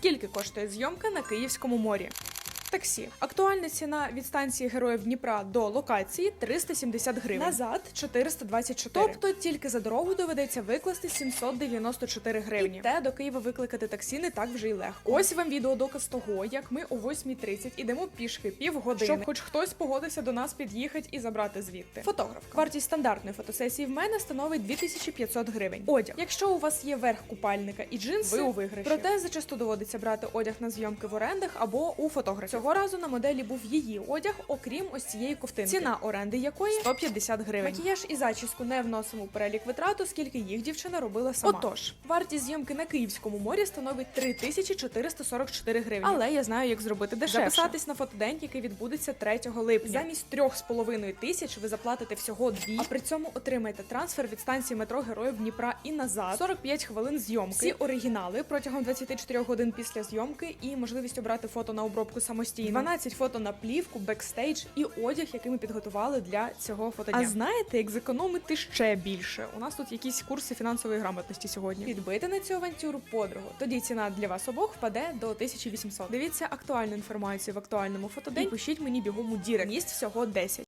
Скільки коштує зйомка на Київському морі? Таксі. Актуальна ціна від станції Героїв Дніпра до локації 370 гривень. Назад 424. Тобто тільки за дорогу доведеться викласти 794 гривні. І те до Києва викликати таксі не так вже й легко. Ось вам відеодоказ того, як ми о 8.30 ідемо пішки півгодини, щоб хоч хтось погодився до нас під'їхати і забрати звідти. Фотограф. Вартість стандартної фотосесії в мене становить 2500 гривень. Одяг. Якщо у вас є верх купальника і джинси, ви у виграші. Проте зачасту доводиться брати одяг на зйомки в орендах або у фотографів. Цього разу на моделі був її одяг, окрім ось цієї ковтинки. Ціна оренди якої 150 гривень. Макіяж і зачіску не вносимо у перелік витрат, оскільки їх дівчина робила сама. Отож, вартість зйомки на Київському морі становить 3444 гривні. Але я знаю, як зробити дешевше. Записатись на фотодень, який відбудеться 3 липня. Замість 3,5 тисяч ви заплатите всього 2, а при цьому отримаєте трансфер від станції метро Героїв Дніпра і назад. 45 хвилин зйомки. Всі оригінали протягом 24 годин після зйомки і можливість обрати фото на обробку самостійно. 12 фото на плівку, бекстейдж і одяг, який ми підготували для цього фотодня. А знаєте, як зекономити ще більше? У нас тут якісь курси фінансової грамотності сьогодні. Підбити на цю авантюру подругу. Тоді ціна для вас обох впаде до 1800. Дивіться актуальну інформацію в актуальному фотодень. І пишіть мені бігом у дірект. Місць всього 10.